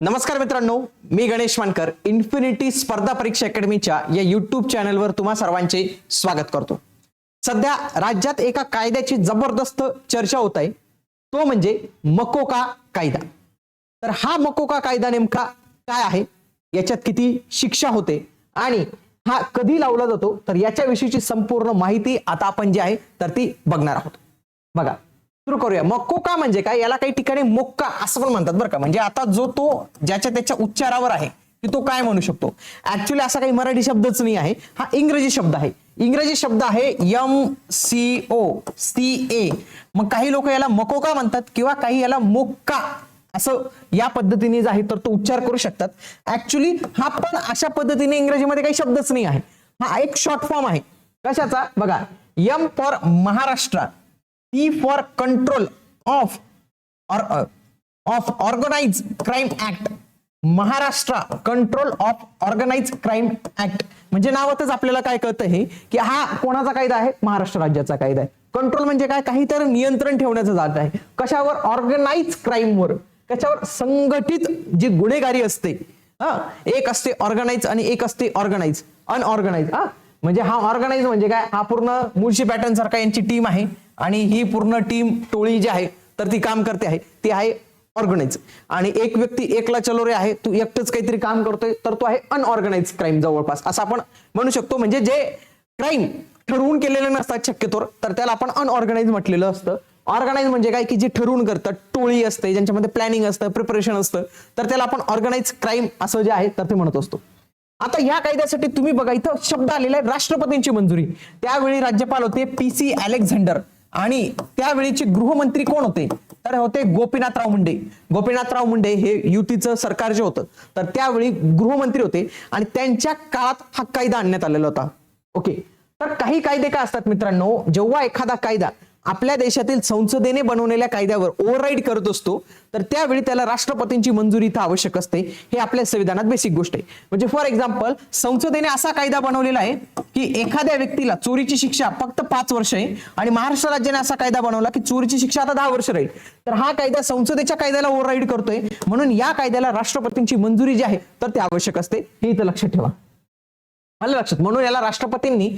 नमस्कार मित्रांनो मी गणेश मानकर इन्फिनिटी स्पर्धा परीक्षा अकॅडमीच्या या युट्यूब चॅनलवर तुम्हा सर्वांचे स्वागत करतो. सध्या राज्यात एका कायद्याची जबरदस्त चर्चा होत आहे. तो म्हणजे मकोका कायदा. तर हा मकोका कायदा नेमका काय आहे? याच्यात किती शिक्षा होते? आणि हा कधी लावला जातो? तर याच्याविषयीची संपूर्ण माहिती आता आपण जी आहे तर ती बघणार आहोत. बघा सुरू करूया. मकोका म्हणजे काय? याला काही ठिकाणी मोक्का असं पण म्हणतात बरं का. म्हणजे आता जो तो ज्याच्या त्याच्या उच्चारावर आहे की तो काय म्हणू शकतो? ऍक्च्युली असा काही मराठी शब्दच नाही आहे. हा इंग्रजी शब्द आहे. इंग्रजी शब्द आहे M C O C A. मग काही लोक याला मकोका म्हणतात किंवा काही याला मोक्का असं या पद्धतीने जे आहे तर तो उच्चार करू शकतात. ऍक्च्युली हा पण अशा पद्धतीने इंग्रजीमध्ये काही शब्दच नाही आहे. हा एक शॉर्ट फॉर्म आहे. कशाचा? बघा. M for Maharashtra. E for control of of organise crime act Maharashtra control of organise crime act म्हणजे नावातच आपल्याला काय कळतं हे? की हा कोणाचा कायदा आहे? महाराष्ट्र राज्याचा कायदा आहे. कंट्रोल म्हणजे काय? काहीतरी नियंत्रण ठेवण्याचं जात आहे. कशावर? ऑर्गनाइज क्राईमवर कशावर? संघटित जी गुन्हेगारी असते. हा? एक असते ऑर्गनाइज आणि एक असते ऑर्गनाइज अनऑर्गनाइज हा? म्हणजे हा ऑर्गनाइज म्हणजे काय? हा पूर्ण मुळशी पॅटर्न सारखा यांची टीम आहे. आणि ही पूर्ण टीम टोळी जी आहे तर ती काम करते आहे. ती आहे ऑर्गनाइज आणि एक व्यक्ती एकला चलोरे आहे तू एकटंच काहीतरी काम करतोय तर तो आहे अनऑर्गनाइज क्राईम जवळपास. असं आपण म्हणू शकतो. म्हणजे जे क्राईम ठरवून केलेले नसतात शक्यतोवर तर त्याला आपण अनऑर्गनाइज म्हटलेलं असतं. ऑर्गनाइज म्हणजे काय? की जे ठरवून करतात. टोळी असते ज्यांच्यामध्ये प्लॅनिंग असतं प्रिपरेशन असतं तर त्याला आपण ऑर्गनाइज क्राईम असं जे आहे तर ते म्हणत असतो. आता या कायद्यासाठी तुम्ही बघा इथं शब्द आलेला आहे राष्ट्रपतींची मंजुरी. त्यावेळी राज्यपाल होते पी सी अलेक्झांडर. आणि त्यावेळीचे गृहमंत्री कोण होते? तर होते गोपीनाथराव मुंडे. गोपीनाथराव मुंडे हे युतीचं सरकार जे होतं तर त्यावेळी गृहमंत्री होते आणि त्यांच्या काळात हा कायदा आणण्यात आलेला होता. ओके. तर काही कायदे काय असतात मित्रांनो? जेव्हा एखादा कायदा आपल्या देशातील संसदेने बनवलेल्या कायद्यावर ओव्हरराईड करत असतो तर त्यावेळी त्याला राष्ट्रपतींची मंजुरी इथं आवश्यक असते. हे आपल्या संविधानात बेसिक गोष्ट आहे. म्हणजे फॉर एक्झाम्पल संसदेने असा कायदा बनवलेला आहे की एखाद्या व्यक्तीला चोरीची शिक्षा फक्त पाच वर्ष आहे आणि महाराष्ट्र राज्याने असा कायदा बनवला की चोरीची शिक्षा आता दहा वर्ष राहील. तर हा कायदा संसदेच्या कायद्याला ओव्हरराईड करतोय. म्हणून या कायद्याला राष्ट्रपतींची मंजुरी जी आहे तर ते आवश्यक असते. हे इथं लक्षात ठेवा. मला लक्षात? म्हणून याला राष्ट्रपतींनी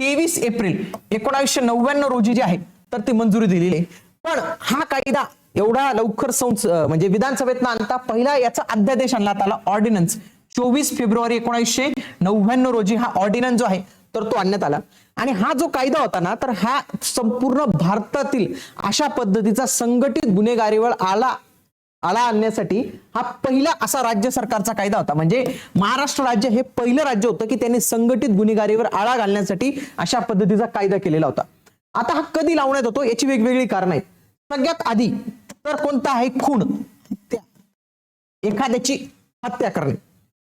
तेवीस एप्रिल एकोणावीसशे नव्याण्णव रोजी जी आहे तर ती मंजुरी दिलेली आहे. पण हा कायदा एवढा लवकर संस म्हणजे विधानसभेत आणता पहिला याचा अध्यादेश आणण्यात आला ऑर्डिनन्स चोवीस फेब्रुवारी एकोणीसशे नव्याण्णव रोजी हा ऑर्डिनन्स जो आहे तर तो आणण्यात आला. आणि हा जो कायदा होता ना तर हा संपूर्ण भारतातील अशा पद्धतीचा संघटित गुन्हेगारीवर आला आळा आणण्यासाठी हा पहिला असा राज्य सरकारचा कायदा होता. म्हणजे महाराष्ट्र राज्य हे पहिलं राज्य होतं की त्यांनी संघटित गुन्हेगारीवर आळा घालण्यासाठी अशा पद्धतीचा कायदा केलेला होता. आता हा कधी लावण्यात होतो याची वेगवेगळी कारण आहेत. सगळ्यात आधी तर कोणता आहे खून? हत्या. एखाद्याची हत्या करणे.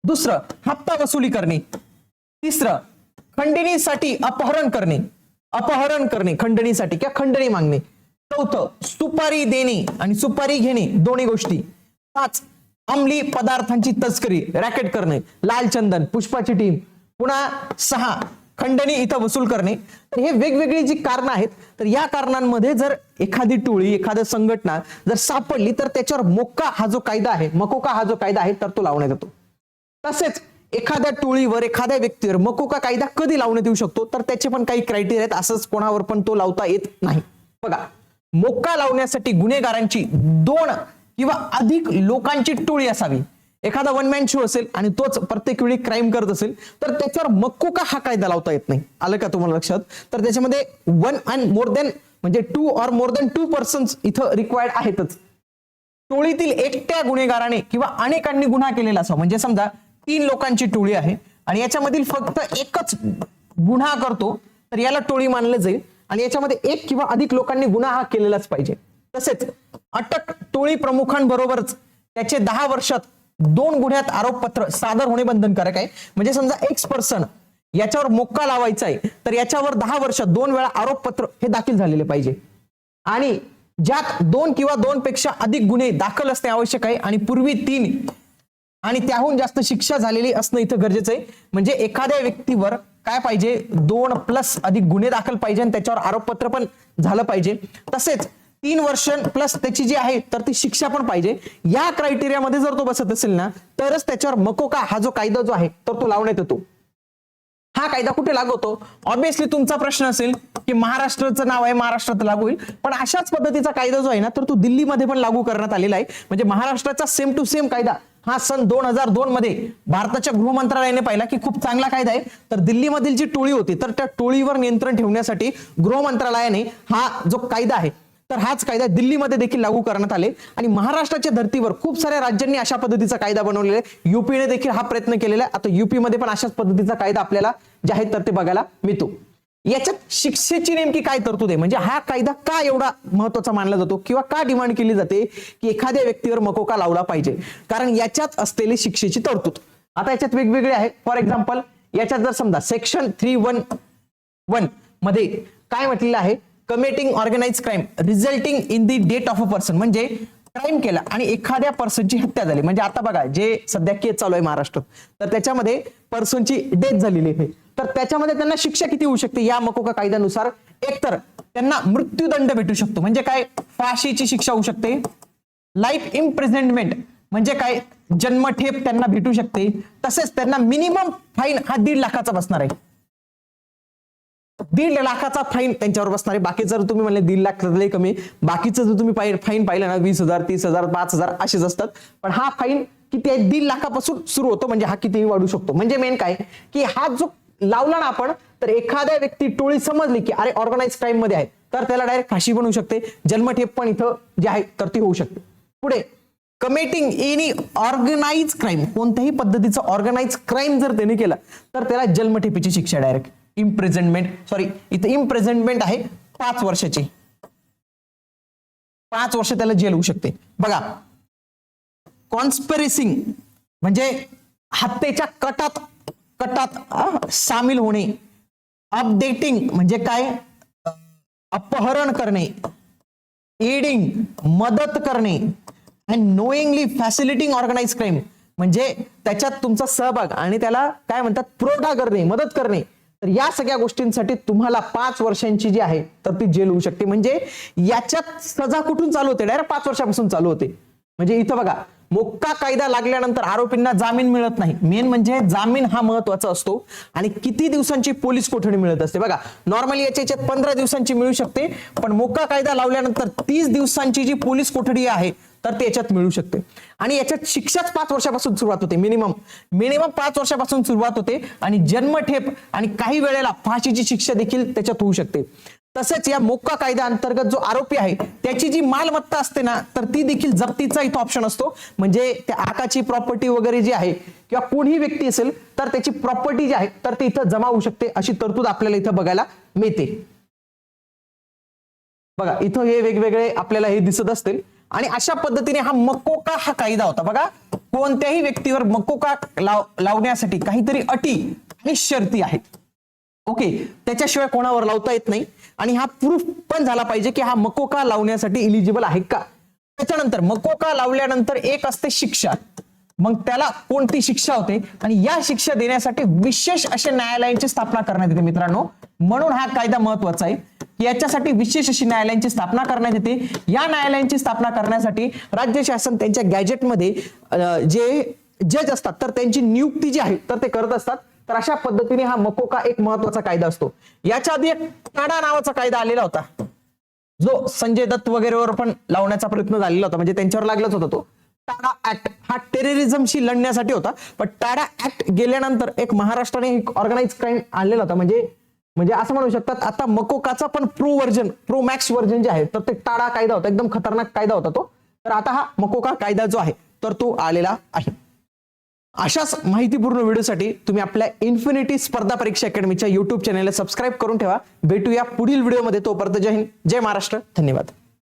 दुसरं हप्ता वसुली करणे. तिसरं खंडणीसाठी अपहरण करणे. अपहरण करणे खंडणीसाठी किंवा खंडणी मागणे. चौथं सुपारी देणे आणि सुपारी घेणे दोन्ही गोष्टी. पाच अंमली पदार्थांची तस्करी रॅकेट करणे. लाल चंदन पुष्पाची टीम. पुन्हा सहा खंडणी इथं वसूल करणे. तर हे वेगवेगळी जी कारण आहेत तर या कारणांमध्ये जर एखादी टोळी एखादी संघटना जर सापडली तर त्याच्यावर मोक्का हा जो कायदा आहे मकोका हा जो कायदा आहे तर तो लावण्यात येतो. तसेच एखाद्या टोळीवर एखाद्या व्यक्तीवर मकोका कायदा कधी लावण्यात येऊ शकतो? तर त्याचे पण काही क्रायटेरिया आहेत असंच कोणावर पण तो लावता येत नाही. बघा मोक्का लावण्यासाठी गुन्हेगारांची दोन किंवा अधिक लोकांची टोळी असावी. एखादा वन मॅन शो असेल आणि तोच प्रत्येक वेळी क्राईम करत असेल तर त्याच्यावर मक्कोका हा कायदा लावता येत नाही? आलं का तुम्हाला लक्षात? तर त्याच्यामध्ये वन अँड मोर देन म्हणजे two or more than two persons इथं रिक्वायर्ड आहेतच. टोळीतील एकट्या गुन्हेगाराने किंवा अनेकांनी गुन्हा केलेला असावा. म्हणजे समजा तीन लोकांची टोळी आहे आणि याच्यामधील फक्त एकच गुन्हा करतो तर याला टोळी मानलं जाईल. आणि याच्यामध्ये एक किंवा अधिक लोकांनी गुन्हा हा केलेलाच पाहिजे. तसेच अटक टोळी प्रमुखांबरोबरच त्याचे दहा वर्षात दोन गुन्ह्यात आरोपपत्र सादर होणे बंधनकारक आहे. म्हणजे समजा एक्स पर्सन याच्यावर मोक्का लावायचा आहे तर याच्यावर दहा वर्ष दोन वेळा आरोपपत्र हे दाखल झालेले पाहिजे. आणि ज्यात दोन किंवा दोन पेक्षा अधिक गुन्हे दाखल असणे आवश्यक आहे आणि पूर्वी तीन आणि त्याहून जास्त शिक्षा झालेली असणं इथं गरजेचं आहे. म्हणजे एखाद्या व्यक्तीवर काय पाहिजे? दोन प्लस अधिक गुन्हे दाखल पाहिजे आणि त्याच्यावर आरोपपत्र पण झालं पाहिजे. तसेच तीन वर्ष प्लस त्याची जी आहे तर ती शिक्षा पण पाहिजे. या क्रायटेरियामध्ये जर तो बसत असेल ना तरच त्याच्यावर मकोका हा जो कायदा जो आहे तर तो लावण्यात येतो. हा कायदा कुठे लागू होतो ऑब्विसली तुमचा प्रश्न असेल की महाराष्ट्राचं नाव आहे महाराष्ट्रात लागू होईल. पण अशाच पद्धतीचा कायदा जो आहे ना तर तो दिल्लीमध्ये पण लागू करण्यात आलेला आहे. म्हणजे महाराष्ट्राचा सेम टू सेम कायदा हा सन दोन हजार दोन मध्ये भारताच्या गृह मंत्रालयाने पाहिला की खूप चांगला कायदा आहे. तर दिल्लीमधील जी टोळी होती तर त्या टोळीवर नियंत्रण ठेवण्यासाठी गृह मंत्रालयाने हा जो कायदा आहे तर हाच कायदा दिल्लीमध्ये देखील लागू करण्यात आले. आणि महाराष्ट्राच्या धर्तीवर खूप साऱ्या राज्यांनी अशा पद्धतीचा कायदा बनवलेला आहे. युपीने देखील हा प्रयत्न केलेला आहे. आता युपीमध्ये पण अशाच पद्धतीचा कायदा आपल्याला जे आहे तर ते बघायला मिळतो. याच्यात शिक्षेची नेमकी काय तरतूद आहे? म्हणजे हा कायदा का एवढा महत्त्वाचा मानला जातो? किंवा का डिमांड केली जाते की एखाद्या व्यक्तीवर मकोका लावला पाहिजे? कारण याच्यात असलेली शिक्षेची तरतूद. आता याच्यात वेगवेगळे आहे फॉर एक्झाम्पल याच्यात जर समजा सेक्शन थ्री वन वनमध्ये काय म्हटलेलं आहे? Committing organize crime resulting in the death of a person म्हणजे क्राईम केला आणि एखाद्या पर्सनची हत्या झाली. म्हणजे आता बघा जे सध्या केस चालू आहे महाराष्ट्रात तर त्याच्यामध्ये पर्सनची डेथ झालेली आहे. तर त्याच्यामध्ये त्यांना शिक्षा किती होऊ शकते? या मकोका कायद्यानुसार एकतर त्यांना मृत्यूदंड भेटू शकतो. म्हणजे काय? फाशीची शिक्षा होऊ शकते. लाईफ इम्प्रेझेंटमेंट म्हणजे काय? जन्मठेप त्यांना भेटू शकते. तसेच त्यांना मिनिमम फाईन हा दीड लाखाचा बसणार आहे. दीड लाखाचा फाईन त्यांच्यावर बसणार. आहे बाकी जर तुम्ही म्हणले दीड लाख लय कमी. बाकीचं जर तुम्ही फाईन पाहिलं ना वीस हजार तीस हजार पाच हजार असेच असतात. पण हा फाईन किती आहे? दीड लाखापासून सुरू होतो म्हणजे हा कितीही वाढू शकतो. म्हणजे मेन काय? की हा जो लावला ना आपण तर एखाद्या व्यक्ती टोळी समजली की अरे ऑर्गनाइज क्राईममध्ये आहे तर त्याला डायरेक्ट फाशी बनवू शकते. जन्मठेप पण इथं जे आहे तर ती होऊ शकते. पुढे कमिटिंग एनी ऑर्गनाइज क्राईम कोणत्याही पद्धतीचं ऑर्गनाइज क्राईम जर त्याने केला तर त्याला जन्मठेपीची शिक्षा डायरेक्ट इम्प्रेझेंटमेंट सॉरी इथे इम्प्रेझेंटमेंट आहे पाच वर्षाची. पाच वर्ष त्याला जेल होऊ शकते. बघा कॉन्स्पिरेसिंग म्हणजे हत्येच्या कटात कटात सामील होणे. अपडेटिंग म्हणजे काय? अपहरण करणे. एडिंग मदत करणे. And knowingly facilitating organize crime म्हणजे त्याच्यात तुमचा सहभाग आणि त्याला काय म्हणतात? पुरवठा करणे मदत करणे. तर या सगळ्या गोष्टींसाठी तुम्हाला पाच वर्षांची जी आहे तर ती जेल होऊ शकते. म्हणजे याच्यात सजा कुठून चालू होते? डायरेक्ट पाच वर्षापासून चालू होते. म्हणजे इथं बघा मोक्का कायदा लागल्यानंतर आरोपींना जामीन मिळत नाही. मेन म्हणजे जामीन हा महत्त्वाचा असतो आणि किती दिवसांची पोलीस कोठडी मिळत असते? बघा नॉर्मली याच्या याच्यात पंधरा दिवसांची मिळू शकते पण मोक्का कायदा लावल्यानंतर तीस दिवसांची जी पोलीस कोठडी आहे तर ते याच्यात मिळू शकते. आणि याच्यात शिक्षाच पाच वर्षापासून सुरुवात होते मिनिमम मिनिमम पाच वर्षापासून सुरुवात होते आणि जन्मठेप आणि काही वेळेला फाशीची शिक्षा देखील त्याच्यात होऊ शकते. तसेच या मोक्का कायद्या अंतर्गत जो आरोपी आहे त्याची जी मालमत्ता असते ना तर ती देखील जप्तीचा इथं ऑप्शन असतो. म्हणजे त्या आकाची प्रॉपर्टी वगैरे जी आहे किंवा कोणीही व्यक्ती असेल तर त्याची प्रॉपर्टी जी आहे तर ती इथं जमा होऊ शकते अशी तरतूद आपल्याला इथं बघायला मिळते. बघा इथं हे वेगवेगळे आपल्याला हे दिसत असतील. आणि अशा पद्धतीने हा मकोका हा कायदा होता. बघा कोणत्याही व्यक्तीवर मकोका लाव लावण्यासाठी काहीतरी अटी आणि शर्ती आहेत. ओके त्याच्याशिवाय कोणावर लावता येत नाही. आणि हा प्रूफ पण झाला पाहिजे की हा मकोका लावण्यासाठी इलिजिबल आहे का? त्याच्यानंतर मकोका लावल्यानंतर एक असते शिक्षा. मग त्याला कोणती शिक्षा होते? आणि या शिक्षा देण्यासाठी विशेष अशा न्यायालयांची स्थापना करण्यात येते मित्रांनो. म्हणून हा कायदा महत्त्वाचा आहे. याच्यासाठी विशेष अशी न्यायालयांची स्थापना करण्यात येते. या न्यायालयांची स्थापना करण्यासाठी राज्य शासन त्यांच्या गॅजेटमध्ये जे जज असतात तर त्यांची नियुक्ती जी आहे तर ते करत असतात. तर अशा पद्धतीने हा मकोका एक महत्त्वाचा कायदा असतो. याच्या आधी एक टाडा नावाचा कायदा आलेला होता. जो संजय दत्त वगैरेवर पण लावण्याचा प्रयत्न झालेला होता. म्हणजे त्यांच्यावर लागलाच होता तो. टाडा ऍक्ट हा टेररिझमशी लढण्यासाठी होता. पण टाडा ऍक्ट गेल्यानंतर एक महाराष्ट्राने एक ऑर्गनाइज क्राईम आणलेला होता. म्हणजे म्हणजे असं म्हणू शकतात आता मकोकाचा पण pro version pro max version जे आहे तर ते टाळा कायदा होता एकदम खतरनाक कायदा होता तो. तर आता हा मकोका कायदा जो आहे तर तो आलेला आहे. अशाच माहितीपूर्ण व्हिडिओसाठी तुम्ही आपल्या इन्फिनिटी स्पर्धा परीक्षा अकॅडमीच्या युट्यूब चॅनलला सबस्क्राईब करून ठेवा. भेटूया पुढील व्हिडिओमध्ये. तोपर्यंत जय हिंद जय महाराष्ट्र. धन्यवाद.